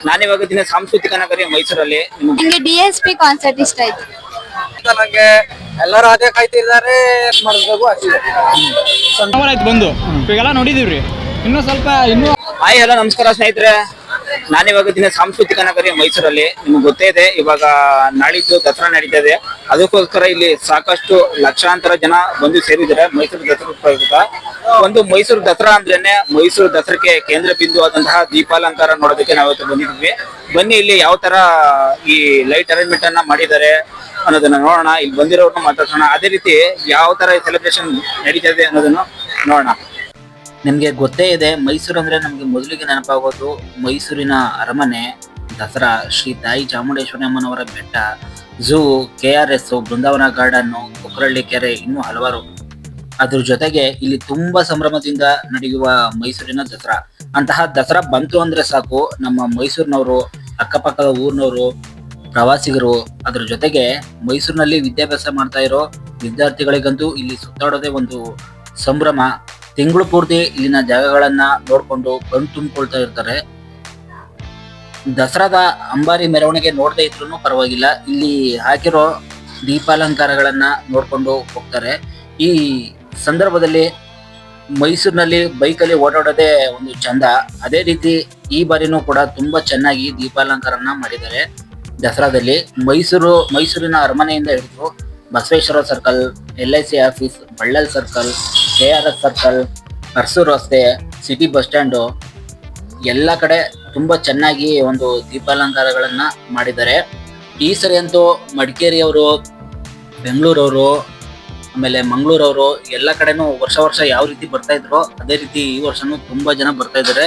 ನಾನಿವಾಗ ದಿನ ಸಾಂಸ್ಕೃತಿಕ ನಗರಿ ಮೈಸೂರಲ್ಲಿ ನಿಮಗೆ ನಂಗೆ ಡಿ ಎಸ್ ಪಿ ಕಾನ್ಸರ್ಟ್ ಇಷ್ಟ ಆಯ್ತು. ನನಗೆ ಎಲ್ಲರೂ ಅದೇ ಕಾಯ್ತಿದ್ದಾರೆ ಅಷ್ಟೇ. ಆಯ್ತು ಬಂದು. ಇವಾಗೆಲ್ಲ ನೋಡಿದೀವ್ರಿ ಇನ್ನೂ ಸ್ವಲ್ಪ ಇನ್ನೂ ಹಾಯ್ ಹಲೋ ನಮಸ್ಕಾರ ಸ್ನೇಹಿತರೆ. ನಾನಿವಾಗ ದಿನ ಸಾಂಸ್ಕೃತಿಕ ನಗರಿ ಮೈಸೂರಲ್ಲಿ. ನಿಮ್ಗೆ ಗೊತ್ತೇ ಇದೆ ಇವಾಗ ನಾಳಿದ್ದು ದಸರಾ ನಡೀತಾ ಇದೆ ಅದಕ್ಕೋಸ್ಕರ ಇಲ್ಲಿ ಸಾಕಷ್ಟು ಲಕ್ಷಾಂತರ ಜನ ಬಂದು ಸೇರಿದ್ದಾರೆ ಮೈಸೂರು ದಸರಾ ಪ್ರಯುಕ್ತ. ಒಂದು ಮೈಸೂರು ದಸರಾ ಅಂದ್ರೇನೆ ಮೈಸೂರು ದಸರಾಕ್ಕೆ ಕೇಂದ್ರ ಬಿಂದು ಆದಂತಹ ದೀಪಾಲಂಕಾರ ನೋಡೋದಕ್ಕೆ ನಾವಿವತ್ತು ಬಂದಿದ್ವಿ. ಬನ್ನಿ ಇಲ್ಲಿ ಯಾವ ತರ ಈ ಲೈಟ್ ಅರೇಂಜ್ಮೆಂಟ್ ಅನ್ನ ಮಾಡಿದ್ದಾರೆ ಅನ್ನೋದನ್ನ ನೋಡೋಣ. ಇಲ್ಲಿ ಬಂದಿರೋರ್ನ ಮಾತಾಡ್ಸೋಣ. ಅದೇ ರೀತಿ ಯಾವ ತರ ಸೆಲೆಬ್ರೇಷನ್ ನಡೀತಾ ಇದೆ ಅನ್ನೋದನ್ನು ನೋಡೋಣ. ನಿಮಗೆ ಗೊತ್ತೇ ಇದೆ, ಮೈಸೂರು ಅಂದ್ರೆ ನಮಗೆ ಮೊದಲಿಗೆ ನೆನಪಾಗೋದು ಮೈಸೂರಿನ ಅರಮನೆ, ದಸರಾ, ಶ್ರೀ ತಾಯಿ ಚಾಮುಂಡೇಶ್ವರಿ ಅಮ್ಮನವರ ಬೆಟ್ಟ, zoo, K R S, Brindavan garden Kokkaralli ಕೆರೆ, ಇನ್ನೂ ಹಲವಾರು ಅದ್ರ ಜೊತೆಗೆ ಇಲ್ಲಿ ತುಂಬಾ ಸಂಭ್ರಮದಿಂದ ನಡೆಯುವ ಮೈಸೂರಿನ ದಸರಾ. ಅಂತಹ ದಸರಾ ಬಂತು ಅಂದ್ರೆ ಸಾಕು, ನಮ್ಮ ಮೈಸೂರಿನವರು, ಅಕ್ಕಪಕ್ಕದ ಊರಿನವರು, ಪ್ರವಾಸಿಗರು, ಅದ್ರ ಜೊತೆಗೆ ಮೈಸೂರಿನಲ್ಲಿ ವಿದ್ಯಾಭ್ಯಾಸ ಮಾಡ್ತಾ ಇರೋ ವಿದ್ಯಾರ್ಥಿಗಳಿಗಂತೂ ಇಲ್ಲಿ ಸುತ್ತಾಡೋದೆ ಒಂದು ಸಂಭ್ರಮ. ತಿಂಗಳು ಪೂರ್ತಿ ಇಲ್ಲಿನ ಜಾಗಗಳನ್ನ ನೋಡ್ಕೊಂಡು ಕಣ್ ತುಂಬಿಕೊಳ್ತಾ ಇರ್ತಾರೆ. ದಸರಾದ ಅಂಬಾರಿ ಮೆರವಣಿಗೆ ನೋಡದೇ ಇದ್ರು ಪರವಾಗಿಲ್ಲ. ಇಲ್ಲಿ ಹಾಕಿರೋ ದೀಪಾಲಂಕಾರಗಳನ್ನ ನೋಡ್ಕೊಂಡು ಹೋಗ್ತಾರೆ. ಈ ಸಂದರ್ಭದಲ್ಲಿ ಮೈಸೂರಿನಲ್ಲಿ ಬೈಕಲ್ಲಿ ಓಡಾಡೋದೇ ಒಂದು ಚಂದ. ಅದೇ ರೀತಿ ಈ ಬಾರಿನೂ ಕೂಡ ತುಂಬಾ ಚೆನ್ನಾಗಿ ದೀಪಾಲಂಕಾರನ ಮಾಡಿದ್ದಾರೆ. ದಸರಾದಲ್ಲಿ ಮೈಸೂರು, ಮೈಸೂರಿನ ಅರಮನೆಯಿಂದ ಹಿಡಿದು Basaveshwara circle L I C office Ballal circle K R S circle ಅರ್ಸೂರು ರಸ್ತೆ ಸಿಟಿ ಬಸ್ ಸ್ಟ್ಯಾಂಡು ಎಲ್ಲ ಕಡೆ ತುಂಬಾ ಚೆನ್ನಾಗಿ ಒಂದು ದೀಪಾಲಂಕಾರಗಳನ್ನ ಮಾಡಿದ್ದಾರೆ. ಈ ಸರಿ ಅಂತೂ ಮಡಿಕೇರಿಯವರು, ಬೆಂಗಳೂರವರು ಆಮೇಲೆ ಮಂಗಳೂರವರು ಎಲ್ಲ ಕಡೆನೂ ವರ್ಷ ವರ್ಷ ಯಾವ ರೀತಿ ಬರ್ತಾ ಇದ್ರು ಅದೇ ರೀತಿ ಈ ವರ್ಷನೂ ತುಂಬಾ ಜನ ಬರ್ತಾ ಇದ್ದಾರೆ.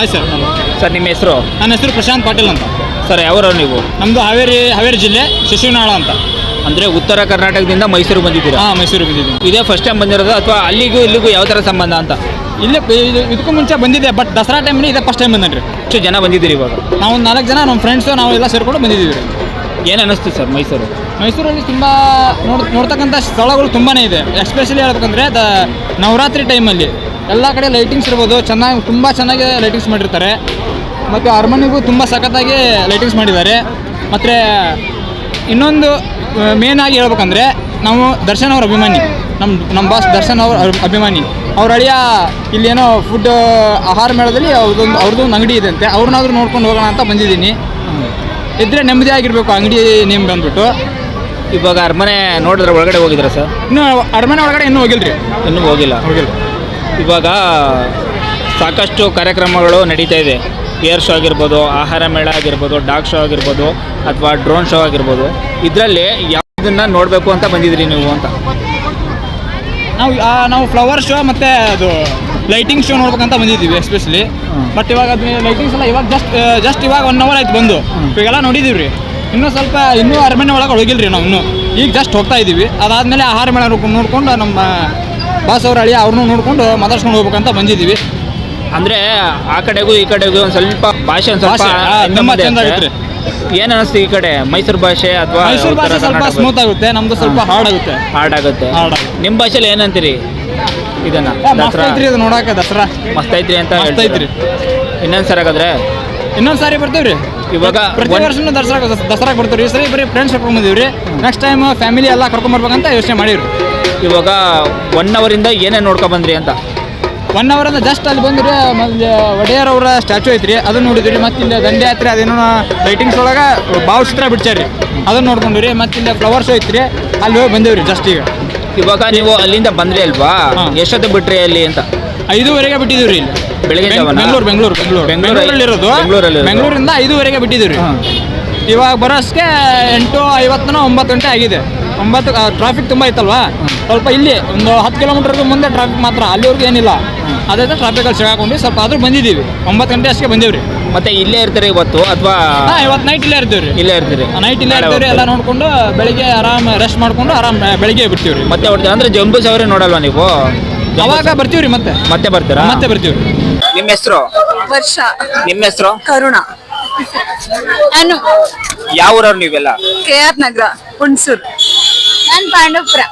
ಆಯ್ತು ಸರ್ ಸರ್ ನಿಮ್ಮ ಹೆಸರು? ನನ್ನ ಹೆಸರು ಪ್ರಶಾಂತ್ ಪಾಟೀಲ್ ಅಂತ. ಸರ್ ಯಾವರು ನೀವು? ನಮ್ದು ಹಾವೇರಿ ಹಾವೇರಿ ಜಿಲ್ಲೆ ಶಿಶುನಾಳ ಅಂತ. ಅಂದ್ರೆ ಉತ್ತರ ಕರ್ನಾಟಕದಿಂದ ಮೈಸೂರು ಬಂದಿದ್ದೀರಾ? ಹಾ ಮೈಸೂರು ಬಂದಿದ್ದೀನಿ. ಇದೇ ಫಸ್ಟ್ ಟೈಮ್ ಬಂದಿರೋದು ಅಥವಾ ಅಲ್ಲಿಗೂ ಇಲ್ಲಿಗೂ ಯಾವ ತರ ಸಂಬಂಧ ಅಂತ? ಇಲ್ಲೇ ಇದು- ಇದಕ್ಕೂ ಮುಂಚೆ ಬಂದಿದ್ದೆ ಬಟ್ ದಸರಾ ಟೈಮ್ಲಿ ಇದೆ ಫಸ್ಟ್ ಟೈಮ್ ಬಂದನ್ರಿ ಎಷ್ಟು ಜನ ಬಂದಿದ್ದೀರಿ ಇವಾಗ? ನಾವು ಒಂದು ನಾಲ್ಕು ಜನ ನಮ್ಮ ಫ್ರೆಂಡ್ಸು ನಾವು ಎಲ್ಲ ಸೇರ್ಕೊಂಡು ಬಂದಿದ್ದೀವಿ. ರೀ ಏನ್ ಅನಿಸ್ತು ಸರ್ ಮೈಸೂರು? ಮೈಸೂರಲ್ಲಿ ತುಂಬ ನೋಡ್ ನೋಡ್ತಕ್ಕಂಥ ಸ್ಥಳಗಳು ತುಂಬಾ ಇದೆ. ಎಸ್ಪೆಷಲಿ ಹೇಳ್ಬೇಕಂದ್ರೆ ದ ನವರಾತ್ರಿ ಟೈಮಲ್ಲಿ ಎಲ್ಲ ಕಡೆ ಲೈಟಿಂಗ್ಸ್ ಇರ್ಬೋದು ಚೆನ್ನಾಗಿ ತುಂಬ ಚೆನ್ನಾಗಿ ಲೈಟಿಂಗ್ಸ್ ಮಾಡಿರ್ತಾರೆ. ಮತ್ತು ಅರಮನೆಗೂ ತುಂಬ ಸಖತ್ತಾಗಿ ಲೈಟಿಂಗ್ಸ್ ಮಾಡಿದ್ದಾರೆ. ಮತ್ತು ಇನ್ನೊಂದು ಮೇನ್ ಆಗಿ ಹೇಳ್ಬೇಕಂದ್ರೆ ನಾವು ದರ್ಶನ್ ಅವ್ರ ಅಭಿಮಾನಿ. ನಮ್ಮ ನಮ್ಮ ಬಾಸ್ ದರ್ಶನ್ ಅವ್ರ ಅಭಿಮಾನಿ. ಅವ್ರ ಅಳಿಯ ಏನೋ ಫುಡ್ ಆಹಾರ ಮೇಳದಲ್ಲಿ ಅವ್ರದೊಂದು ಅವ್ರದ್ದು ಒಂದು ಅಂಗಡಿ ಇದೆ ಅಂತೆ. ಅವ್ರನ್ನಾದ್ರೂ ನೋಡ್ಕೊಂಡು ಹೋಗೋಣ ಅಂತ ಬಂದಿದ್ದೀನಿ. ಇದ್ರೆ ನೆಮ್ಮದಿ ಆಗಿರ್ಬೇಕು ಅಂಗಡಿ ನೇಮ್ ಬಂದ್ಬಿಟ್ಟು. ಇವಾಗ ಅರಮನೆ ನೋಡಿದ್ರೆ ಒಳಗಡೆ ಹೋಗಿದ್ರ ಸರ್? ಇನ್ನು ಅರಮನೆ ಒಳಗಡೆ ಇನ್ನೂ ಹೋಗಿಲ್ರಿ. ಇನ್ನೂ ಹೋಗಿಲ್ಲ. ಹೋಗಿಲ್ಲ. ಇವಾಗ ಸಾಕಷ್ಟು ಕಾರ್ಯಕ್ರಮಗಳು ನಡೀತಾ ಇದೆ. ಏರ್ ಶೋ ಆಗಿರ್ಬೋದು ಆಹಾರ ಮೇಳ ಆಗಿರ್ಬೋದು ಡಾಗ್ ಶೋ ಆಗಿರ್ಬೋದು ಅಥವಾ ಡ್ರೋನ್ ಶೋ ಆಗಿರ್ಬೋದು ಇದರಲ್ಲಿ ಯಾವುದನ್ನ ನೋಡಬೇಕು ಅಂತ ಬಂದಿದ್ರಿ ನೀವು ಅಂತ? ನಾವು ನಾವು ಫ್ಲವರ್ ಶೋ ಮತ್ತು ಅದು ಲೈಟಿಂಗ್ ಶೋ ನೋಡ್ಬೇಕಂತ ಬಂದಿದ್ದೀವಿ ಎಸ್ಪೆಷಲಿ ಬಟ್ ಇವಾಗ ಅದು ಲೈಟಿಂಗ್ಸ್ ಎಲ್ಲ ಇವಾಗ ಜಸ್ಟ್ ಜಸ್ಟ್ ಇವಾಗ ಒನ್ ಅವರ್ ಆಯ್ತು ಬಂದು. ಇವಾಗೆಲ್ಲ ನೋಡಿದೀವಿ ಇನ್ನೂ ಸ್ವಲ್ಪ ಇನ್ನೂ ಅರಮನೆ ಒಳಗೆ ಹೋಗಿಲ್ರಿ ನಾವು ಇನ್ನೂ. ಈಗ ಜಸ್ಟ್ ಹೋಗ್ತಾ ಇದ್ದೀವಿ. ಅದಾದಮೇಲೆ ಆಹಾರ ಮೇಳ ನೋಡ್ಕೊಂಡು ನಮ್ಮ ಬಾಸ್ ಅವ್ರ ಅಳಿ ಅವ್ರನ್ನೂ ನೋಡ್ಕೊಂಡು ಮಾತಾಡ್ಸ್ಕೊಂಡು ಹೋಗ್ಬೇಕಂತ ಬಂದಿದ್ದೀವಿ. ಅಂದ್ರೆ ಆ ಕಡೆಗೂ ಈ ಕಡೆಗೂ ಒಂದ್ ಸ್ವಲ್ಪ ಭಾಷೆ ಒಂದ್ ಸ್ವಲ್ಪ ಭಾಷೆ, ಆ, ಹಿಂದೆ ತುಂಬಾ ಮುಂದೆ ಚಂದ ಏನ್ ಅನಿಸ್ತು ಈ ಕಡೆ? ಮೈಸೂರು ಭಾಷೆ ಅಥವಾ ಮೈಸೂರು ಭಾಷೆ ಸ್ವಲ್ಪ ಸ್ಮೂತ್ ಆಗುತ್ತೆ ನಮ್ದು ಸ್ವಲ್ಪ ಹಾರ್ಡ್ ಆಗುತ್ತೆ. ಹಾರ್ಡ್ ಆಗುತ್ತೆ. Hard ಆಗುತ್ತೆ. ನಿಮ್ಮ ಭಾಷೆಲಿ ಏನಂತೀರಿ ಇದನ್ನ? ಮಸ್ತ್ ದಸರಾ? ಐತ್ರಿ ಅದು ನೋಡಕ್ಕೆ ದಸರಾ. ಮಸ್ತ್ ಐತ್ರಿ ಅಂತ ಮಸ್ತ್ ಐತ್ರಿ. ಇನ್ನೊಂದು ಸರ್ ಹಾಗಾದ್ರೆ? ಇನ್ನೊಂದು ಸಾರಿ ಬರ್ತೀವ್ರಿ. ಇವಾಗ ಪ್ರತಿ ಒಂದ್- ದಸರಾ ದಸರಾ ಬರ್ತೀವ್ರಿ. ಈ ಸರಿ ಬರೀ ಫ್ರೆಂಡ್ಸ್ ಕರ್ಕೊಂಡ್ ಬಂದಿವ್ರಿ. ನೆಕ್ಸ್ಟ್ ಟೈಮ್ ಫ್ಯಾಮಿಲಿ ಎಲ್ಲ ಕರ್ಕೊಂಡ್ ಬರ್ಬೇಕಂತ ಯೋಚನೆ ಮಾಡಿವ್ರಿ. ಇವಾಗ ಒನ್ ಅವರಿಂದ ಏನೇನು ನೋಡ್ಕೊಂಡ್ ಬಂದ್ರಿ ಅಂತ? ಒನ್ ಅವರ್ ಅಂದ್ರೆ ಜಸ್ಟ್ ಅಲ್ಲಿ ಬಂದ್ರೆ ಒಡೆಯರ್ ಅವರ ಸ್ಟ್ಯಾಚು ಐತ್ರಿ ಅದನ್ನ ನೋಡಿದ್ರಿ ಮತ್ತೆ ದಂಡೆ ದಂಡಯಾತ್ರೆ ಅದೇನೋ ಲೈಟಿಂಗ್ಸ್ ಒಳಗೆ ಭಾವಚಿತ್ರ ಬಿಡ್ಸಾರಿ ಅದನ್ನ ನೋಡ್ಕೊಂಡ್ರಿ ಮತ್ತೆ ಫ್ಲವರ್ಸ್ ಫ್ಲವರ್ ಐತ್ರಿ ಅಲ್ಲಿ ಹೋಗಿ ಬಂದೇವ್ರಿ ಜಸ್ಟ್ ಈಗ. ಇವಾಗ ನೀವು ಅಲ್ಲಿಂದ ಬಂದ್ರಿ ಅಲ್ವಾ. ಎಷ್ಟೊತ್ತು ಬಿಟ್ರಿ ಅಲ್ಲಿ ಅಂತ? ಐದುವರೆಗೆ ಬಿಟ್ಟಿದ್ದೀವ್ರಿ ಇಲ್ಲಿ. ಬೆಳಿಗ್ಗೆ? ಬೆಂಗಳೂರು ಬೆಂಗಳೂರು ಬೆಂಗಳೂರು. ಇರೋದು. ಬೆಂಗಳೂರಿಂದ ಐದುವರೆಗೆ ಬಿಟ್ಟಿದ್ದೀವ್ರಿ. ಇವಾಗ ಬರೋಷ್ಟಕ್ಕೆ ಎಂಟು ಐವತ್ತನ ಒಂಬತ್ತು ಗಂಟೆ ಆಗಿದೆ. ಒಂಬತ್ತು ಟ್ರಾಫಿಕ್ ತುಂಬ ಐತಲ್ವಾ? ಸ್ವಲ್ಪ ಇಲ್ಲಿ ಒಂದು ಹತ್ತು ಕಿಲೋಮೀಟರ್ಗೂ ಮುಂದೆ ಟ್ರಾಫಿಕ್ ಮಾತ್ರ ಅಲ್ಲಿವರೆಗೂ ಏನಿಲ್ಲ. ಅದೇ ಟ್ರಾಫಿಕಲ್ಲಿ ಸಿಗಾಕೊಂಡು ಸ್ವಲ್ಪ ಆದರೂ ಬಂದಿದ್ದೀವಿ. ಒಂಬತ್ತು ಗಂಟೆ ಅಷ್ಟೇ ಬಂದೇವ್ರಿ. ಮತ್ತೆ ಇಲ್ಲೇ ಇರ್ತೀರಿ ಇವತ್ತು ಅಥವಾ ಹಾ ಇವತ್ತು ನೈಟ್ ಇಲ್ಲೇ ಇರ್ತೀವಿ ಇಲ್ಲೇ ಇರ್ತೀರಿ? ನೈಟ್ ಇಲ್ಲೇ ಇರ್ತೀವ್ರಿ ಇರ್ತೀವಿ ಎಲ್ಲ ನೋಡಿಕೊಂಡು ನೋಡ್ಕೊಂಡು ಬೆಳಿಗ್ಗೆ ಆರಾಮ್ ರೆಸ್ಟ್ ಮಾಡ್ಕೊಂಡು ಆರಾಮ್ ಬೆಳಿಗ್ಗೆ ಬಿಡ್ತೀವ್ರಿ. ಮತ್ತೆ ಹೊಡ್ತೀವಿ ಅಂದ್ರೆ ಜಂಬೂ ಸಾವಿರ ನೋಡಲ್ವಾ ನೀವು? ಅವಾಗ ಬರ್ತೀವ್ರಿ ಮತ್ತೆ. ಮತ್ತೆ ಬರ್ತೀರಾ? ಮತ್ತೆ ಬರ್ತೀವ್ರಿ. ನಿಮ್ಮ ಹೆಸರು? ವರ್ಷ. ನಿಮ್ಮ ಹೆಸರು? ಕರುಣ. ನಾನು. ಯಾವ ಊರವ್ರು ನೀವೆಲ್ಲ? K R Nagar Hunsur. ನಾನು ಪಾಂಡವಪುರ.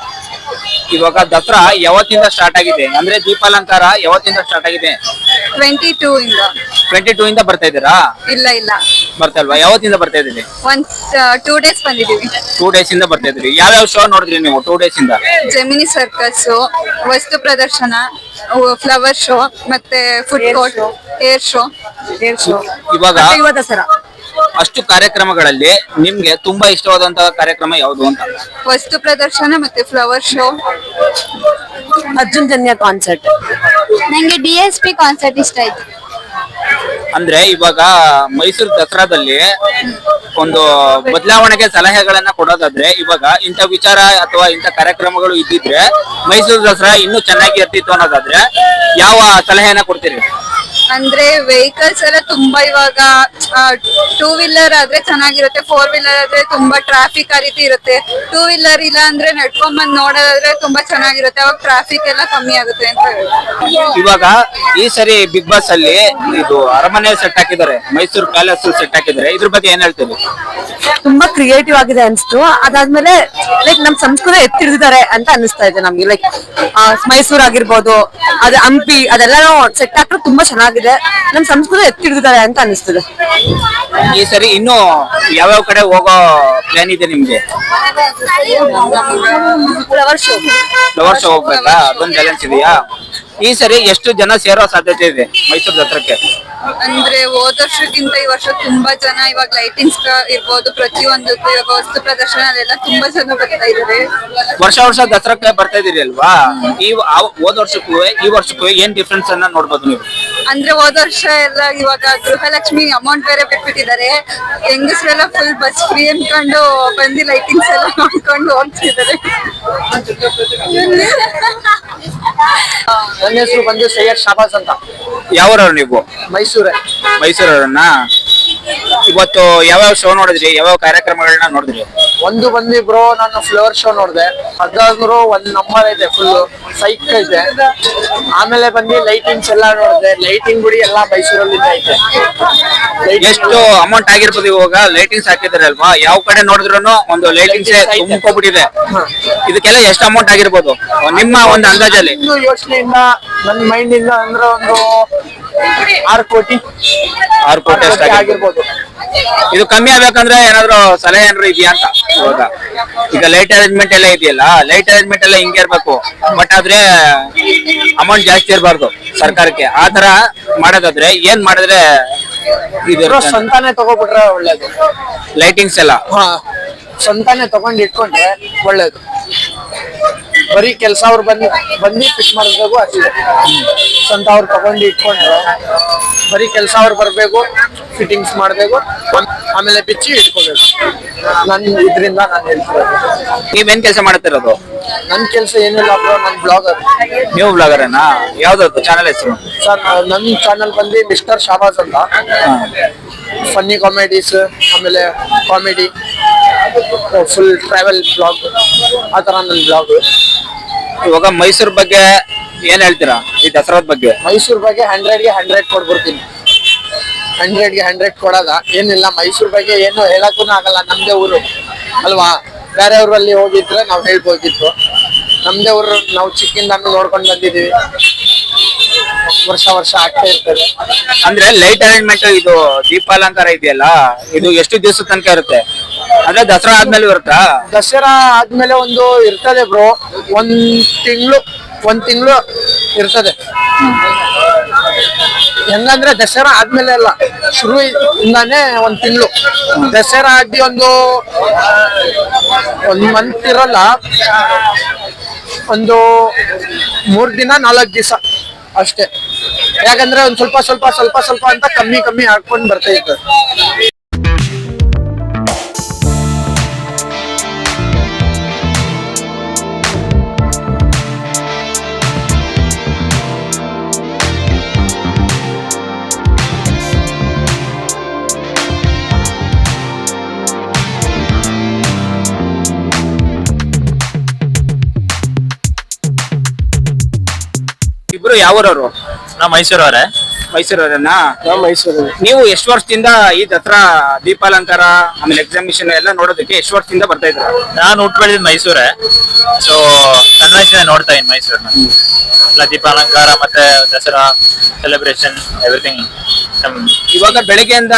ಇವಾಗ ದಸರಾ ಯಾವತ್ತಿಂದ ಸ್ಟಾರ್ಟ್ ಆಗಿದೆ? ಅಂದ್ರೆ ದೀಪಾಲಂಕಾರ ಯಾವತ್ತಿಂದ ಸ್ಟಾರ್ಟ್ ಆಗಿದೆ? ಟ್ವೆಂಟಿ ಟೂ ಇಂದ ಟ್ವೆಂಟಿ ಟೂ ಇಂದ ಬರ್ತಾ ಇದ್ದೀರಾ? ಇಲ್ಲ ಇಲ್ಲ. ಬರ್ತಾ ಇಲ್ವಾ? ಯಾವತ್ತಿಂದ ಬರ್ತಾ ಇದ್ದೀರಿ? ಒಂದ್ ಟೂ ಡೇಸ್ ಬಂದಿದೀವಿ ಟೂ ಡೇಸ್ ಇಂದ ಬರ್ತಾ ಇದ್ರಿ ಯಾವ್ಯಾವ ಶೋ ನೋಡಿದ್ರಿ ನೀವು ಟೂ ಡೇಸ್ ಇಂದ? ಜೆಮಿನಿ ಸರ್ಕಸ್ ವಸ್ತು ಪ್ರದರ್ಶನ ಫ್ಲವರ್ ಶೋ ಮತ್ತೆ food court air show air show ಇವಾಗ ಯುವ ದಸರಾ. ಅಷ್ಟು ಕಾರ್ಯಕ್ರಮಗಳಲ್ಲಿ ನಿಮ್ಗೆ ತುಂಬಾ ಇಷ್ಟವಾದಂತಹ ಕಾರ್ಯಕ್ರಮ ಯಾವುದು ಅಂತ? ವಸ್ತು ಪ್ರದರ್ಶನ ಮತ್ತೆ flower show Arjun Janya concert ನಂಗೆ ಡಿ ಎಸ್ ಪಿ ಕಾನ್ಸರ್ಟ್ ಇಷ್ಟ ಆಯ್ತು. ಅಂದ್ರೆ ಇವಾಗ ಮೈಸೂರು ದಸರಾದಲ್ಲಿ ಒಂದು ಬದಲಾವಣೆಗೆ ಸಲಹೆಗಳನ್ನ ಕೊಡೋದಾದ್ರೆ ಇವಾಗ ಇಂಥ ವಿಚಾರ ಅಥವಾ ಇಂಥ ಕಾರ್ಯಕ್ರಮಗಳು ಇದ್ದಿದ್ರೆ ಮೈಸೂರು ದಸರಾ ಇನ್ನೂ ಚೆನ್ನಾಗಿ ಇರ್ತಿತ್ತು ಅನ್ನೋದಾದ್ರೆ ಯಾವ ಸಲಹೆಯನ್ನ ಕೊಡ್ತೀರಿ? ಅಂದ್ರೆ ವೆಹಿಕಲ್ಸ್ ಎಲ್ಲ ತುಂಬಾ ಇವಾಗ ಟೂ ವೀಲರ್ ಆದ್ರೆ ಚೆನ್ನಾಗಿರುತ್ತೆ ಫೋರ್ ವೀಲರ್ ಆದ್ರೆ ತುಂಬಾ ಟ್ರಾಫಿಕ್ ಆ ರೀತಿ ಇರುತ್ತೆ. ಟೂ ವೀಲರ್ ಇಲ್ಲ ಅಂದ್ರೆ ನಡ್ಕೊಂಡ್ ಬಂದ್ ನೋಡೋದಾದ್ರೆ ತುಂಬಾ ಚೆನ್ನಾಗಿರುತ್ತೆ ಅವಾಗ ಟ್ರಾಫಿಕ್ ಎಲ್ಲ ಕಮ್ಮಿ ಆಗುತ್ತೆ ಅಂತ ಹೇಳಿ ಇವಾಗ ಈ ಸರಿ ಬಿಗ್ ಬಾಸ್ ಅಲ್ಲಿ ಇದು ಅರಮನೆ ಸೆಟ್ ಹಾಕಿದ್ದಾರೆ ಮೈಸೂರು ಪ್ಯಾಲೇಸ್ ಸೆಟ್ ಹಾಕಿದ್ದಾರೆ. ಇದ್ರ ಬಗ್ಗೆ ಏನ್ ಹೇಳ್ತೀರಿ? ತುಂಬಾ ಕ್ರಿಯೇಟಿವ್ ಆಗಿದೆ ಅನ್ಸ್ತು. ಅದಾದ್ಮೇಲೆ ಲೈಕ್ ನಮ್ ಸಂಸ್ಕೃತಿ ಎತ್ತಿಡಿದಿದ್ದಾರೆ ಅಂತ ಅನಿಸ್ತಾ ಇದೆ ನಮ್ಗೆ. ಲೈಕ್ ಮೈಸೂರ್ ಆಗಿರ್ಬೋದು ಅದ್ ಹಂಪಿ ಅದೆಲ್ಲ ಸೆಟ್ ಹಾಕಿದ್ರೆ ತುಂಬಾ ಚೆನ್ನಾಗಿದೆ ನಮ್ ಸಂಸ್ಕೃತಿ ಎತ್ತಿಡಿದಿದ್ದಾರೆ ಅಂತ ಅನಿಸ್ತದೆ. ಈ ಸರಿ ಇನ್ನು ಯಾವ್ಯಾವ ಕಡೆ ಹೋಗೋ ಪ್ಲಾನ್ ಇದೆ ನಿಮ್ಗೆ? ಫ್ಲವರ್ ಶೋ ಫ್ಲವರ್ ಶೋ ಹೋಗ್ಬೇಕಾ? ಅದೊಂದು ಬ್ಯಾಲೆನ್ಸ್ ಇದೆಯಾ? ಈ ಸರಿ ಎಷ್ಟು ಜನ ಸೇರೋ ಸಾಧ್ಯತೆ ಇದೆ ಮೈಸೂರು ದಸರಾಕ್ಕೆ ಅಂದ್ರೆ ಹೋದ ವರ್ಷಕ್ಕಿಂತ ಈ ವರ್ಷ ತುಂಬಾ ಜನ ಇವಾಗ ಲೈಟಿಂಗ್ಸ್ ಇರ್ಬೋದು ಪ್ರತಿಯೊಂದಕ್ಕೂ ಇವಾಗ ವಸ್ತು ಪ್ರದರ್ಶನ ಅದೆಲ್ಲ ತುಂಬಾ ಜನ ಬರ್ತಾ ಇದಾರೆ. ವರ್ಷ ವರ್ಷ ದಸರಾಕ್ಕೆ ಬರ್ತಾ ಇದೀರಿ ಅಲ್ವಾ? ಈ ಆ- ಹೋದ ವರ್ಷಕ್ಕೂ ಈ ವರ್ಷಕ್ಕೂ ಏನ್ ಡಿಫ್ರೆನ್ಸ್ ಅನ್ನ ನೋಡ್ಬೋದು ನೀವು? ಅಂದ್ರೆ ಹೋದ ವರ್ಷ ಎಲ್ಲ ಇವಾಗ ಗೃಹಲಕ್ಷ್ಮಿ ಅಮೌಂಟ್ ಬೇರೆ ಬಿಟ್ಬಿಟ್ಟಿದ್ದಾರೆ. ಹೆಂಗಸ್ರೆಲ್ಲ ಫುಲ್ ಬಸ್ ಫ್ರೀ ಅನ್ಕೊಂಡು ಬಂದು ಲೈಟಿಂಗ್ಸ್ ಎಲ್ಲ ನೋಡ್ಕೊಂಡು ಹೋಗ್ತಿದ್ದಾರೆ. ನನ್ನ ಹೆಸರು ಬಂದು ಸೈಯದ್ ಶಾಬಾಸ್ ಅಂತ. ಯಾವ್ರವ್ರು ನೀವು? ಮೈಸೂರೇ. ಮೈಸೂರವ್ರನ್ನ? ಇವತ್ತು ಯಾವ್ಯಾವ ಶೋ ನೋಡಿದ್ರಿ? ಯಾವ್ಯಾವ ಕಾರ್ಯಕ್ರಮಗಳನ್ನ ನೋಡಿದ್ರಿ? ಒಂದು ಬಂದಿ ಬ್ರೋ ನಾನು ಫ್ಲವರ್ ಶೋ ನೋಡಿದೆ. ಅದಾದ್ರು ಒಂದ್ ನಂಬರ್ ಐತೆ ಫುಲ್ ಸೈಕ್ ಐತೆ. ಆಮೇಲೆ ಬಂದು ಲೈಟಿಂಗ್ಸ್ ಎಲ್ಲ ನೋಡಿದೆ. ಲೈಟಿಂಗ್ ಬಿಡಿ ಎಲ್ಲಾ ಮೈಸೂರಲ್ಲಿ ಐತೆ. ಎಷ್ಟು ಅಮೌಂಟ್ ಆಗಿರ್ಬೋದು ಇವಾಗ? ಲೈಟಿಂಗ್ಸ್ ಹಾಕಿದಾರೆ ಅಲ್ವಾ? ಯಾವ ಕಡೆ ನೋಡಿದ್ರು ಒಂದು ಲೈಟಿಂಗ್ಸ್ ತುಂಬಿಕೊಬಿಟ್ಟಿದೆ ಇದಕ್ಕೆಲ್ಲ ಎಷ್ಟು ಅಮೌಂಟ್ ಆಗಿರ್ಬೋದು? ನಿಮ್ಮ ಒಂದು ಅಂದಾಜಲ್ಲಿ. ಯೋಚನೆಯಿಂದ ನನ್ನ ಮೈಂಡ್ ಇಂದ ಅಂದ್ರೆ ಒಂದು ಆರು ಕೋಟಿ. ಆರು ಕೋಟಿ ಅಷ್ಟು ಆಗಿರ್ಬೋದು. ಇದು ಕಮ್ಮಿ ಆಗ್ಬೇಕಂದ್ರೆ ಏನಾದ್ರು ಸಲಹೆ ಏನಾದ್ರು ಇದೆಯಾ ಅಂತ? ಇವಾಗ ಈಗ ಲೈಟ್ ಅರೇಂಜ್ಮೆಂಟ್ ಎಲ್ಲ ಇದೆಯಲ್ಲ ಲೈಟ್ ಅರೇಂಜ್ಮೆಂಟ್ ಎಲ್ಲ ಹಿಂಗೆ ಇರ್ಬೇಕು. ಬಟ್ ಆದ್ರೆ ಅಮೌಂಟ್ ಜಾಸ್ತಿ ಇರಬಾರ್ದು ಸರ್ಕಾರಕ್ಕೆ. ಆ ತರ ಮಾಡೋದಾದ್ರೆ ಏನ್ ಮಾಡಿದ್ರೆ ಇದು ಸ್ವಂತಾನೆ ತಗೋಬಿಟ್ರೆ ಒಳ್ಳೇದು. ಲೈಟಿಂಗ್ಸ್ ಎಲ್ಲ. ಸಂತಾನೆ ಸ್ವಂತಾನೆ ತಗೊಂಡ್ ಇಟ್ಕೊಂಡ್ರೆ ಒಳ್ಳೇದು. ಬರೀ ಕೆಲಸ ಅವ್ರು ಬಂದು ಬಂದು ಪಿಕ್ ಮಾಡಬೇಕು ಅಷ್ಟೇ. ಸ್ವಂತ ಅವ್ರು ತಗೊಂಡು ಇಟ್ಕೊಂಡ್ರು. ಬರೀ ಕೆಲಸ ಅವ್ರು ಬರ್ಬೇಕು ಫಿಟ್ಟಿಂಗ್ಸ್ ಮಾಡ್ಬೇಕು ಆಮೇಲೆ ಬಿಚ್ಚಿ ಇಟ್ಕೋಬೇಕು. ನನ್ ಇದರಿಂದ ನಾನು ಹೇಳ್ತಿರೋದು ನೀವೇನ್ ಕೆಲಸ ಮಾಡ್ತಿರೋದು? ನನ್ ಕೆಲಸ ಏನಿಲ್ಲ ಬ್ರೋ ನನ್ ಬ್ಲಾಗರ್. ನೀವು ಬ್ಲಾಗರೇನಾ? ಯಾವ್ದು ಚಾನಲ್ ಹೆಸರು? ಸರ್ ನನ್ನ ಚಾನಲ್ ಬಂದು ಮಿಸ್ಟರ್ ಶಾಬಾಸ್ ಅಂತ. ಫನ್ನಿ ಕಾಮಿಡೀಸ್ ಆಮೇಲೆ ಕಾಮಿಡಿ ಫುಲ್ ಟ್ರಾವೆಲ್ ಬ್ಲಾಗ್ ಆ ಥರ ನನ್ನ ಬ್ಲಾಗ್ ಇವಾಗ ಮೈಸೂರ್ ಬಗ್ಗೆ ಏನ್ ಹೇಳ್ತೀರಾ? ಈ ದಸರಾದ ಬಗ್ಗೆ? ಮೈಸೂರ್ ಬಗ್ಗೆ ಹಂಡ್ರೆಡ್ಗೆ ಹಂಡ್ರೆಡ್ ಕೊಟ್ಬಿಡ್ತೀನಿ ಹಂಡ್ರೆಡ್ಗೆ ಹಂಡ್ರೆಡ್ ಕೊಡೋದ ಏನಿಲ್ಲ ಮೈಸೂರ್ ಬಗ್ಗೆ ಏನು ಹೇಳಕ್ಕೂ ಆಗಲ್ಲ. ನಮ್ದೇ ಊರು. ಅಲ್ವಾ? ಬೇರೆ ಊರಲ್ಲಿ ಹೋಗಿದ್ರೆ ನಾವು ಹೇಳ್ಬೋದಿತ್ತು. ನಮ್ದೇ ಊರು ನಾವು ಚಿಕ್ಕಿಂದ ನೋಡ್ಕೊಂಡು ಬಂದಿದೀವಿ ವರ್ಷ ವರ್ಷ ಆಗ್ತಾ ಇರ್ತದೆ. ಅಂದ್ರೆ ಲೈಟ್ ಅರೇಂಜ್ಮೆಂಟ್ ಇದು ದೀಪಾಲಂಕಾರ ಇದೆಯಲ್ಲ? ಇದು ಎಷ್ಟು ದಿವಸ ತನಕ ಇರುತ್ತೆ? ಅಂದ್ರೆ ದಸರಾ ಆದ್ಮೇಲೆ ಇರುತ್ತಾ? ದಸರಾ ಆದ್ಮೇಲೆ ಒಂದು ಇರ್ತದೆ ಬ್ರೋ. ಒಂದ್ ತಿಂಗಳು ಒಂದ್ ತಿಂಗಳು ಇರ್ತದೆ. ಹೆಂಗಂದ್ರೆ ದಸರಾ ಆದ್ಮೇಲೆ ಅಲ್ಲ, ಶುರು ಇಂದಾನೆ ಒಂದ್ ತಿಂಗಳು. ದಸರಾ ಆಗಿ ಒಂದು ಒಂದ್ ಮಂತ್ ಇರಲ್ಲ, ಒಂದು ಮೂರ್ ದಿನ, ನಾಲ್ಕು ದಿವಸ ಅಷ್ಟೇ. ಯಾಕಂದ್ರೆ ಒಂದ್ ಸ್ವಲ್ಪ ಸ್ವಲ್ಪ ಸ್ವಲ್ಪ ಸ್ವಲ್ಪ ಅಂತ ಕಮ್ಮಿ ಕಮ್ಮಿ ಹಾಕೊಂಡ್ ಬರ್ತಾ ಇರ್ತದೆ. ಯಾವೂರವ್ರು? ನಾ ಮೈಸೂರವ್ರೆ. ಮೈಸೂರು ನಾವು ಮೈಸೂರು. ನೀವು ಎಷ್ಟು ವರ್ಷದಿಂದ ಈ ದಸರಾ ದೀಪಾಲಂಕಾರ ಆಮೇಲೆ ಎಕ್ಸಾಮಿಷನ್ ಎಲ್ಲ ನೋಡೋದಕ್ಕೆ ಎಷ್ಟು ವರ್ಷದಿಂದ ಬರ್ತಾ ಇದ್ರ ನಾನು ಹುಟ್ಟು ಬೆಳೆದಿದ್ದು ಮೈಸೂರೇ. ಸೊ ಸಣ್ಣ ವಯಸ್ಸಿನ ನೋಡ್ತಾ ಇದ್ದೀನಿ ಮೈಸೂರನ್ನ. ಎಲ್ಲ ದೀಪಾಲಂಕಾರ ಮತ್ತೆ ದಸರಾ ಸೆಲೆಬ್ರೇಷನ್ ಎವ್ರಿಥಿಂಗ್ ಇವಾಗ ಬೆಳಗ್ಗೆಯಿಂದ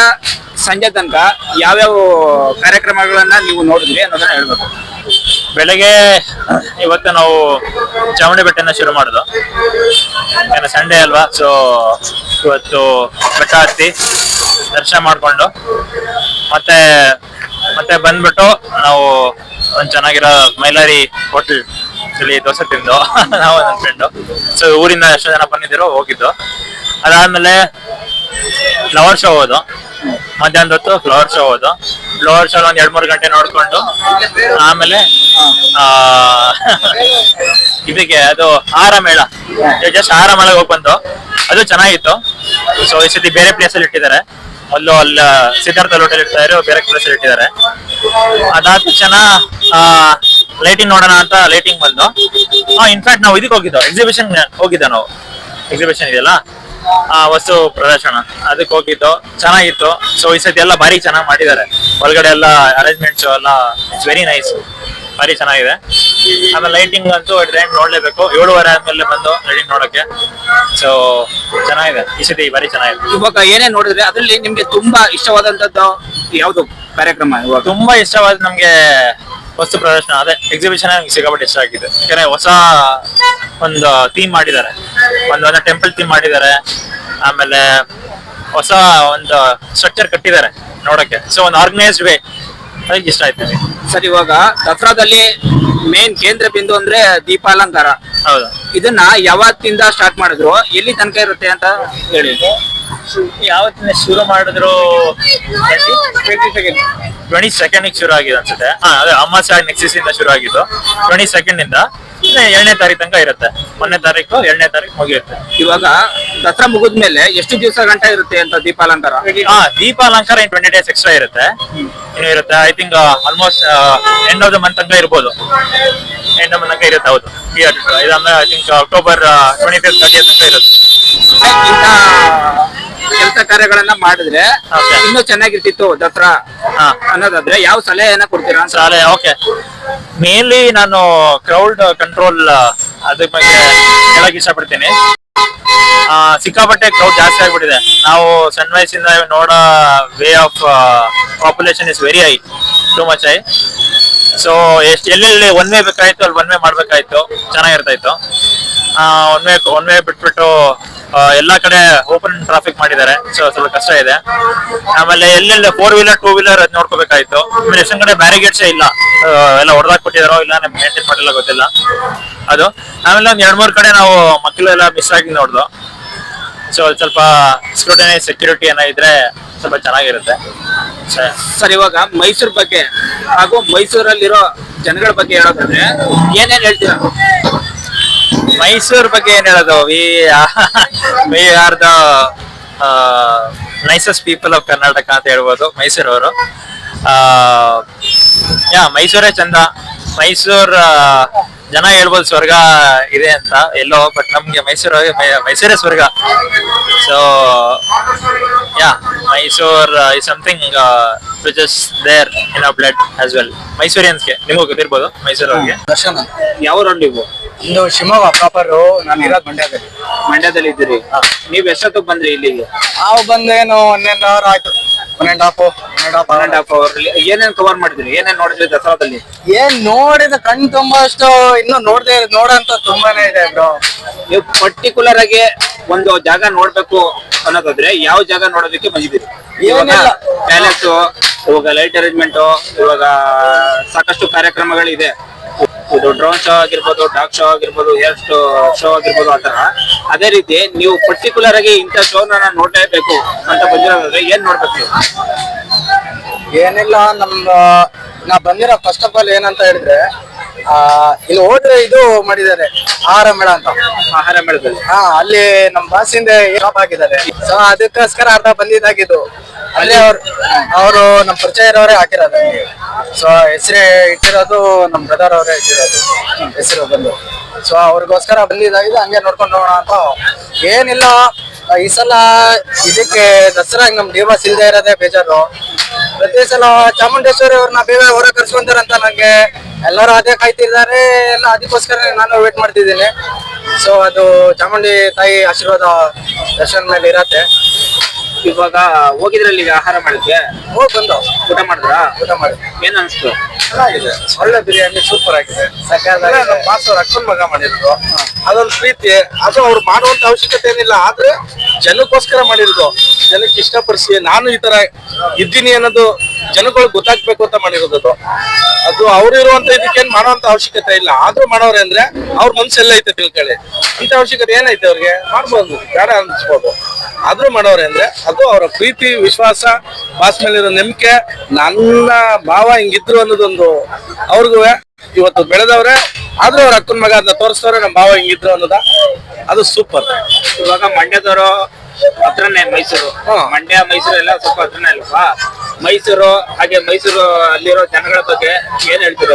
ಸಂಜೆ ತನಕ ಯಾವ್ಯಾವ ಕಾರ್ಯಕ್ರಮಗಳನ್ನ ನೀವು ನೋಡಿದ್ರಿ ಅನ್ನೋದನ್ನ ಹೇಳ್ಬೇಕು. ಬೆಳಗ್ಗೆ ಇವತ್ತು ನಾವು ಚಾಮುಂಡಿ ಬೆಟ್ಟನ ಶುರು ಮಾಡುದು. ಯಾಕಂದ್ರೆ ಸಂಡೇ ಅಲ್ವಾ ಸೊ ಇವತ್ತು ಬೆಟ್ಟ ಹತ್ತಿ ದರ್ಶನ ಮಾಡಿಕೊಂಡು, ಮತ್ತೆ ಮತ್ತೆ ಬಂದ್ಬಿಟ್ಟು ನಾವು ಒಂದು ಚೆನ್ನಾಗಿರೋ ಮೈಲಾರಿ ಹೋಟೆಲ್, ಇಲ್ಲಿ ದೋಸೆ ತಿಂದು ನಾವು ನನ್ನ ಫ್ರೆಂಡು ಸೊ ಊರಿಂದ ಎಷ್ಟೋ ಜನ ಬಂದಿದ್ದೀರೋ ಹೋಗಿದ್ದು. ಅದಾದ್ಮೇಲೆ ಫ್ಲವರ್ ಶೋ ಹೋದು ಮಧ್ಯಾಹ್ನದ ಹೊತ್ತು ಫ್ಲವರ್ ಶೋ ಹೋದು ಫ್ಲವರ್ ಶೋ ಒಂದ್ ಎರಡ್ ಮೂರು ಗಂಟೆ ನೋಡ್ಕೊಂಡು ಆಮೇಲೆ ಇದಕ್ಕೆ ಅದು ಆಹಾರ ಮೇಳ ಜಸ್ಟ್ ಹಾರ ಮೇಳ ಹೋಗಿ ಬಂದು ಅದು ಚೆನ್ನಾಗಿತ್ತು. ಸೊ ಈ ಸತಿ ಬೇರೆ ಪ್ಲೇಸ್ ಅಲ್ಲಿ ಇಟ್ಟಿದ್ದಾರೆ. ಅಲ್ಲೂ ಅಲ್ಲ ಸಿದ್ಧಾರ್ಥ ಹೋಟೆಲ್ ಇರೋ ಬೇರೆ ಪ್ಲೇಸ್ ಅಲ್ಲಿ ಇಟ್ಟಿದ್ದಾರೆ. ಅದಾದ ತಕ್ಷಣ ಲೈಟಿಂಗ್ ನೋಡೋಣ ಅಂತ ಲೈಟಿಂಗ್ ಬಂದು. ಇನ್ಫ್ಯಾಕ್ಟ್ ನಾವು ಇದಕ್ಕೆ ಹೋಗಿದ್ದೋ ಎಕ್ಸಿಬಿಷನ್ ಹೋಗಿದ್ದ ನಾವು. ಎಕ್ಸಿಬಿಷನ್ ಇದೆಯಲ್ಲ? ವಸ್ತು ಪ್ರದರ್ಶನ. ಅದಕ್ಕೆ ಹೋಗಿದ್ದು. ಚೆನ್ನಾಗಿತ್ತು. ಸೊ ಈ ಸತಿ ಎಲ್ಲ ಭಾರಿ ಚೆನ್ನಾಗಿ ಮಾಡಿದ್ದಾರೆ. ಒಳಗಡೆ ಎಲ್ಲ ಅರೇಂಜ್ಮೆಂಟ್ಸ್ ಎಲ್ಲ ಇಟ್ಸ್ ವೆರಿ ನೈಸ್ ಭಾರಿ ಚೆನ್ನಾಗಿದೆ. ಆಮೇಲೆ ಲೈಟಿಂಗ್ ಅಂತೂ ಟ್ರೈನ್ ನೋಡ್ಲೇಬೇಕು. ಏಳುವರೆ ಆದ್ಮೇಲೆ ಬಂದು ಲೈಟಿಂಗ್ ನೋಡಕ್ಕೆ. ಸೊ ಚೆನ್ನಾಗಿದೆ. ಈ ಸತಿ ಭಾರಿ ಚೆನ್ನಾಗಿದೆ. ಇವಾಗ ಏನೇ ನೋಡಿದ್ರೆ ಅದರಲ್ಲಿ ನಿಮ್ಗೆ ತುಂಬಾ ಇಷ್ಟವಾದಂತದ್ದು ಯಾವ್ದು ಕಾರ್ಯಕ್ರಮ ಇವಾಗ? ತುಂಬಾ ಇಷ್ಟವಾದ ನಮ್ಗೆ ವಸ್ತು ಪ್ರದರ್ಶನ ಅದೇ ಎಕ್ಸಿಬಿಷನ್ ನಮ್ಗೆ ಸಿಕ್ಕಾಪಟ್ಟೆ ಇಷ್ಟ ಆಗಿದೆ. ಯಾಕಂದ್ರೆ ಹೊಸ ಒಂದು ಥೀಮ್ ಮಾಡಿದ್ದಾರೆ. ಒಂದು ಒಂದು ಟೆಂಪಲ್ ಥೀಮ್ ಮಾಡಿದ್ದಾರೆ. ಆಮೇಲೆ ಹೊಸ ಒಂದು ಸ್ಟ್ರಕ್ಚರ್ ಕಟ್ಟಿದ್ದಾರೆ ನೋಡಕ್ಕೆ. ಸೊ ಒಂದು ಆರ್ಗನೈಸ್ಡ್ ವೇ ಅದಕ್ಕೆ ಇಷ್ಟ ಆಯ್ತು ನನಗೆ. ಸರ್ ಇವಾಗ ದಸರಾದಲ್ಲಿ ಮೇನ್ ಕೇಂದ್ರ ಬಿಂದು ಅಂದ್ರೆ ದೀಪಾಲಂಕಾರ. ಹೌದು. ಇದನ್ನ ಯಾವತ್ತಿಂದ ಸ್ಟಾರ್ಟ್ ಮಾಡಿದ್ರು? ಎಲ್ಲಿ ತನಕ ಇರುತ್ತೆ ಅಂತ ಹೇಳಿ. ಯಾವತ್ತಿನ ಶುರು ಮಾಡಿದ್ರು? ಟ್ವೆಂಟಿ ಸೆಕೆಂಡ್ ಶುರು ಆಗಿದೆ ಅನ್ಸುತ್ತೆ. ಹಾ ಅದೇ ಅಮಾವಾಸ್ಯ ನೆಕ್ಸಿಸ್ ಇಂದ ಶುರು ಆಗಿದ್ದು ಟ್ವೆಂಟಿ ಸೆಕೆಂಡ್ ಇಂದ ಎರಡನೇ ತಾರೀಕು ತನಕ ಇರುತ್ತೆ. ಒಂದನೇ ತಾರೀಕು ಎರಡನೇ ತಾರೀಕು ಮುಗಿಯುತ್ತೆ. ಇವಾಗ ದಸರಾ ಮುಗಿದ್ಮೇಲೆ ಎಷ್ಟು ದಿವಸ ಗಂಟ ಇರುತ್ತೆ ಅಂತ ದೀಪಾಲಂಕಾರ? ಹಾ ದೀಪಾಲಂಕಾರ ಇನ್ ಟ್ವೆಂಟಿ ಡೇಸ್ ಎಕ್ಸ್ಟ್ರಾ ಇರುತ್ತೆ. ಇನ್ನು ಇರುತ್ತೆ I think almost end of the month ತನಕ ಇರ್ಬೋದು. ಎಂಡ್ ಆಫ್ ತನಕ ಇರುತ್ತೆ ಹೌದು. ಇದಾದ್ಮೇಲೆ I think October twenty fifth thirty ತನಕ ಇರುತ್ತೆ. ಕೆಲಸ ಕಾರ್ಯಗಳನ್ನ ಮಾಡಿದ್ರೆ. ಇನ್ನೂ ಚೆನ್ನಾಗಿರ್ತಿತ್ತು ದಸರಾ ಅನ್ನೋದಾದ್ರೆ ಯಾವ ಸಲಹೆಯನ್ನ ಕೊಡ್ತೀರಾ ಸಲಹೆ ಶಾಲೆ ಓಕೆ. ಮೇನ್ಲಿ ನಾನು ಕ್ರೌಡ್ ಕಂಟ್ರೋಲ್ ಅದ್ರ ಬಗ್ಗೆ ಹೇಳಕ್ ಇಷ್ಟಪಡ್ತೀನಿ. ಆ, ಸಿಕ್ಕಾಪಟ್ಟೆ ಕ್ರೌಡ್ ಜಾಸ್ತಿ ಆಗ್ಬಿಟ್ಟಿದೆ. ನಾವು ಸಣ್ಣ ವಯಸ್ಸಿಂದ ನೋಡೋ way of population is very high too much high so ಎಷ್ಟು ಎಲ್ಲೆಲ್ಲಿ ಒನ್ ವೇ ಬೇಕಾಯ್ತು ಅಲ್ಲಿ ಒನ್ ವೇ ಮಾಡ್ಬೇಕಾಯ್ತು ಚೆನ್ನಾಗಿರ್ತಾ ಇತ್ತು ಒನ್ ವೇ ಒನ್ ವೇ ಬಿಟ್ಬಿಟ್ಟು ಎಲ್ಲಾ ಕಡೆ ಓಪನ್ ಟ್ರಾಫಿಕ್ ಮಾಡಿದ್ದಾರೆ ಸೊ ಸ್ವಲ್ಪ ಕಷ್ಟ ಇದೆ. ಆಮೇಲೆ ಎಲ್ಲೆಲ್ಲ ಫೋರ್ ವೀಲರ್ ಟೂ ವೀಲರ್ ಅದ್ ನೋಡ್ಕೋಬೇಕಾಯ್ತು. ಆಮೇಲೆ ಎಷ್ಟೊಂದ್ ಕಡೆ ಬ್ಯಾರಿಗೇಡ್ಸ್ ಇಲ್ಲ. ಎಲ್ಲ ಕೊಟ್ಟಿದಾರೋ ಇಲ್ಲ ಮೇಂಟೈನ್ ಮಾಡಿಲ್ಲ ಗೊತ್ತಿಲ್ಲ. ಅದು. ಆಮೇಲೆ ಒಂದ್ ಎರಡ್ ಮೂರ್ ಕಡೆ ನಾವು ಮಕ್ಕಳೆಲ್ಲ ಮಿಸ್ ಆಗಿ ನೋಡ್ದು. ಸೊ ಸ್ವಲ್ಪ ಸ್ಕ್ರೂಟನಿ ಸೆಕ್ಯೂರಿಟಿ ಏನೋ ಇದ್ರೆ ಸ್ವಲ್ಪ ಚೆನ್ನಾಗಿರುತ್ತೆ. ಸರ್ ಇವಾಗ ಮೈಸೂರ್ ಬಗ್ಗೆ ಹಾಗೂ ಮೈಸೂರಲ್ಲಿರೋ ಜನಗಳ ಬಗ್ಗೆ ಹೇಳೋದಾದ್ರೆ ಏನೇನ್ ಹೇಳ್ತೀರಾ? ಮೈಸೂರ್ ಬಗ್ಗೆ ಏನ್ ಹೇಳೋದು? We we are the nicest people of Karnataka ಅಂತ ಹೇಳ್ಬೋದು ಮೈಸೂರವರು. ಯಾ ಮೈಸೂರೇ ಚಂದ. ಮೈಸೂರ್ ಜನ ಹೇಳ್ಬೋದು ಸ್ವರ್ಗ ಇದೆ ಅಂತ ಎಲ್ಲೋ ಬಟ್ ನಮ್ಗೆ ಮೈಸೂರು ಮೈಸೂರೇ ಸ್ವರ್ಗ. So ya Mysore is something which is there in a blood as well ಮೈಸೂರಿಯನ್ಸ್ಗೆ ನಿಮಗೂ ಗೊತ್ತಿರ್ಬೋದು ಮೈಸೂರವ್ರಿಗೆ. ದರ್ಶನ. ಯಾವ ನೀವು ಇದು ಶಿವಮೊಗ್ಗ ಪ್ರಾಪರ್ ನಾನು ಇರೋದು ಮಂಡ್ಯದಲ್ಲಿ. ಮಂಡ್ಯದಲ್ಲಿ ಇದ್ದೀರಿ. ನೀವ್ ಎಷ್ಟೊತ್ತಿಗೆ ಬಂದ್ರಿ ಇಲ್ಲಿಗೆ? ನಾವು ಬಂದೇನು ಒನ್ ಅವರ್ ಆಯ್ತು. One and half one and half one and half hour ಏನೇನ್ ಕವರ್ ಮಾಡಿದ್ರಿ? ಏನೇನ್ ನೋಡಿದ್ರಿ ದಸರಾದಲ್ಲಿ? ಏನ್ ನೋಡಿದ ಕಣ್ ತುಂಬಷ್ಟು ಇನ್ನು ನೋಡದೆ ನೋಡಂತ ತುಂಬಾನೇ ಇದೆ ಬ್ರೋ ನೀವು ಪರ್ಟಿಕ್ಯುಲರ್ ಆಗಿ ಒಂದು ಜಾಗ ನೋಡ್ಬೇಕು ಅನ್ನೋದಾದ್ರೆ ಯಾವ ಜಾಗ ನೋಡೋದಕ್ಕೆ ಬಂದಿದ್ದೀರಿ? ಇವಾಗ. ಪ್ಯಾಲೇಸ್ ಇವಾಗ ಲೈಟ್ ಅರೇಂಜ್ಮೆಂಟ್ ಇವಾಗ ಸಾಕಷ್ಟು ಕಾರ್ಯಕ್ರಮಗಳಿದೆ. ಇದು ಡ್ರೋನ್ ಶೋ ಆಗಿರ್ಬೋದು ಡಾಕ್ ಶೋ ಆಗಿರ್ಬೋದು ಹೇರ್ ಶೋ ಶೋ ಆಗಿರ್ಬೋದು ಆತರ ಅದೇ ರೀತಿ ನೀವು ಪರ್ಟಿಕ್ಯುಲರ್ ಆಗಿ ಇಂಥ ಶೋನ ನಾನು ನೋಡ್ಲೇಬೇಕು ಅಂತ ಬಂದಿರೋದ್ರೆ ಏನ್ ನೋಡ್ಬೇಕು ನೀವು? ಏನಿಲ್ಲ ನಮ್ಮ ನಾ ಬಂದಿರೋ ಫಸ್ಟ್ ಆಫ್ ಆಲ್ ಏನಂತ ಹೇಳಿದ್ರೆ ಆ ಇಲ್ಲಿ ಹೋದ್ರೆ ಇದು ಮಾಡಿದ್ದಾರೆ ಆಹಾರ ಮೇಳ ಅಂತ. ಆಹಾರ ಮೇಳದಲ್ಲಿ. ಹಾ ಅಲ್ಲಿ ನಮ್ ಬಾಸಿಂದ ಹಾಕಿದ್ದಾರೆ. ಆಗಿದ್ದಾರೆ ಸೊ ಅದಕ್ಕೋಸ್ಕರ ಅರ್ಧ ಬಂದಿದ್ದಾಗಿದ್ದು ಅಲ್ಲಿ ಅವ್ರು ಅವರು ನಮ್ಮ ಪರಿಚಯ ಇರೋರೇ ಹಾಕಿರೋದು. ಸೊ ಹೆಸರೇ ಇಟ್ಟಿರೋದು ನಮ್ಮ ಬ್ರದರ್ ಅವರೇ ಇಟ್ಟಿರೋದು. ಹೆಸರು ಬಂದು. ಸೊ ಅವ್ರಿಗೋಸ್ಕರ ಬಂದಿದ್ದಾಗಿದೆ, ಹಂಗೆ ನೋಡ್ಕೊಂಡು ಹೋಗೋಣ ಅಂತ. ಏನಿಲ್ಲ, ಈ ಸಲ ಇದಕ್ಕೆ ದಸರಾ ನಮ್ ದೇವಸ್ ಇಲ್ದೇ ಇರೋದೇ ಬೇಜಾರು. ಪ್ರತಿ ಸಲ ಚಾಮುಂಡೇಶ್ವರಿ ಅವ್ರನ್ನ ಬೇಗ ಹೊರ ಕರ್ಸ್ಕೊಂತಾರಂತ ನಂಗೆ. ಎಲ್ಲರೂ ಅದೇ ಕಾಯ್ತಿದ್ದಾರೆ, ಎಲ್ಲ ಅದಕ್ಕೋಸ್ಕರ ನಾನು ವೇಟ್ ಮಾಡ್ತಿದ್ದೀನಿ. ಸೊ ಅದು ಚಾಮುಂಡಿ ತಾಯಿ ಆಶೀರ್ವಾದ ದರ್ಶನ ಮೇಲೆ ಇರತ್ತೆ. ಇವಾಗ ಹೋಗಿದ್ರಲ್ಲಿ ಈಗ ಆಹಾರ ಮಾಡಿದ್ವಿ. ಹೋಗಿ ಬಂದು. ಊಟ ಮಾಡಿದ್ರಾ? ಊಟ ಮಾಡಿ ಏನ್ ಅನ್ಸ್ತು? ಚೆನ್ನಾಗಿದೆ. ಒಳ್ಳೆ ಬಿರಿಯಾನಿ ಸೂಪರ್ ಆಗಿದೆ. ನಮ್ಮ ಬಾಸ್ ಅವ್ರ ಅಕ್ಕನ ಮಗ ಮಾಡಿರೋದು. ಅದೊಂದು ಪ್ರೀತಿ. ಅದು ಅವ್ರು ಮಾಡುವಂತ ಅವಶ್ಯಕತೆ ಏನಿಲ್ಲ. ಆದ್ರೆ ಜನಕ್ಕೋಸ್ಕರ ಮಾಡಿರೋದು. ಜನಕ್ಕೆ ಇಷ್ಟಪಡಿಸಿ ನಾನು ಈ ತರ ಇದ್ದೀನಿ ಅನ್ನೋದು ಜನಗಳಿಗೆ ಗೊತ್ತಾಗ್ಬೇಕು ಅಂತ ಮಾಡಿರೋದು ಅದು. ಅದು ಅವ್ರು ಇರುವಂತ ಇದಕ್ಕೇನ್ ಮಾಡುವಂತ ಅವಶ್ಯಕತೆ ಇಲ್ಲ. ಆದ್ರೂ ಮಾಡೋರೆ ಅಂದ್ರೆ ಅವ್ರ ಮನ್ಸೆಲ್ಲ ಐತೆ ತಿಳ್ಕೊಳ್ಳಿ. ಅಂತ ಅವಶ್ಯಕತೆ ಏನೈತೆ ಅವ್ರಿಗೆ? ಮಾಡ್ಬೋದು. ಬೇಡ ಅನ್ಸ್ಬೋದು. ಆದ್ರೂ ಮಾಡೋರೆ ಅಂದ್ರೆ ಅದು ಅವರ ಪ್ರೀತಿ ವಿಶ್ವಾಸ ಬಾಸ್ ಮೇಲಿರೋ ನಂಬಿಕೆ ನನ್ನ ಭಾವ ಹಿಂಗಿದ್ರು ಅನ್ನೋದೊಂದು ಅವ್ರಿಗೂ ಇವತ್ತು ಬೆಳೆದವ್ರೆ. ಆದ್ರೂ ಅವ್ರ ಅಕ್ಕನ ಮಗ ಅದನ್ನ ತೋರಿಸ್ತವ್ರೆ ನಮ್ಮ ಭಾವ ಹಿಂಗಿದ್ರು ಅನ್ನೋದ. ಅದು ಸೂಪರ್ ಇವಾಗ ಮಂಡ್ಯದವರು ಹತ್ರನೇ ಮೈಸೂರು. ಮಂಡ್ಯ ಮೈಸೂರು ಎಲ್ಲ ಸ್ವಲ್ಪ ಹತ್ರನೇ ಅಲ್ವಾ? ಮೈಸೂರು ಹಾಗೆ ಮೈಸೂರು ಅಲ್ಲಿರೋ ಜನಗಳ ಬಗ್ಗೆ ಏನ್ ಹೇಳ್ತೀರ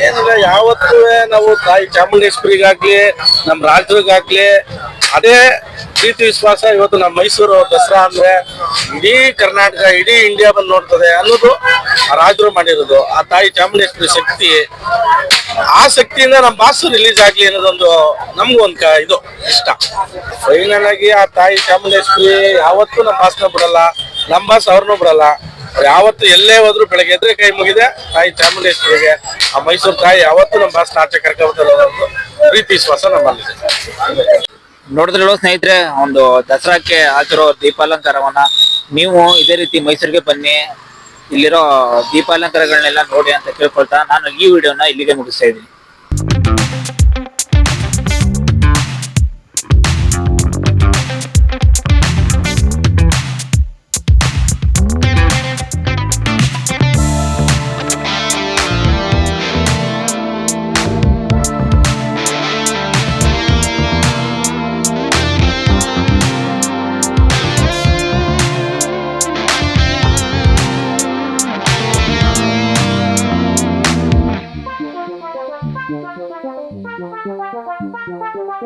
ಏನಿಲ್ಲ ಯಾವತ್ತೂ ನಾವು ತಾಯಿ ಚಾಮುಂಡೇಶ್ವರಿಗಾಗ್ಲಿ ನಮ್ಮ ರಾಜ್ಯರಿಗಾಗ್ಲಿ ಅದೇ ಪ್ರೀತಿ ವಿಶ್ವಾಸ ಇವತ್ತು ನಮ್ಮ ಮೈಸೂರು ದಸರಾ ಅಂದ್ರೆ ಇಡೀ ಕರ್ನಾಟಕ, ಇಡೀ ಇಂಡಿಯಾ ಬಂದು ನೋಡ್ತದೆ ಅನ್ನೋದು ಆ ರಾಜರು ಮಾಡಿರೋದು. ಆ ತಾಯಿ ಚಾಮುಂಡೇಶ್ವರಿ ಶಕ್ತಿ, ಆ ಶಕ್ತಿಯಿಂದ ನಮ್ಮ ಬಾಸು ರಿಲೀಸ್ ಆಗ್ಲಿ ಅನ್ನೋದೊಂದು ನಮ್ಗೂ ಒಂದು ಇದು, ಇಷ್ಟ. ಫೈನಲ್ ಆಗಿ ಆ ತಾಯಿ ಚಾಮುಂಡೇಶ್ವರಿ ಯಾವತ್ತೂ ನಮ್ಮ ಬಾಸ್ನ ಬಿಡಲ್ಲ, ನಮ್ಮ ಬಾಸ್ ಅವ್ರನ್ನೂ ಬಿಡಲ್ಲ. ಯಾವತ್ತು ಎಲ್ಲೇ ಹೋದ್ರು ಬೆಳಗ್ಗೆ ಎದ್ರೆ ಕೈ ಮುಗಿದೆ, ತಾಯಿ ಚಾಮುಂಡೇಶ್ವರಿಗೆ, ಆ ಮೈಸೂರು ತಾಯಿ ಯಾವತ್ತೂ ನಮ್ಮ ಬಾಸ್ನ ಆಚೆ ಅನ್ನೋದು ಪ್ರೀತಿ ವಿಶ್ವಾಸ ನಮ್ಮಲ್ಲಿದೆ. ನೋಡಿದ್ರಲ್ಲ ಸ್ನೇಹಿತರೆ, ಒಂದು ದಸರಾಕ್ಕೆ ಹಾಕಿರೋ ದೀಪಾಲಂಕಾರವನ್ನ ನೀವು ಇದೇ ರೀತಿ ಮೈಸೂರಿಗೆ ಬನ್ನಿ, ಇಲ್ಲಿರೋ ದೀಪಾಲಂಕಾರಗಳನ್ನೆಲ್ಲ ನೋಡಿ ಅಂತ ಕೇಳ್ಕೊಳ್ತಾ ನಾನು ಈ ವಿಡಿಯೋನ ಇಲ್ಲಿಗೆ ಮುಗಿಸ್ತಾ ಇದ್ದೀನಿ.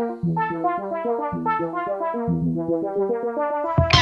Thank you.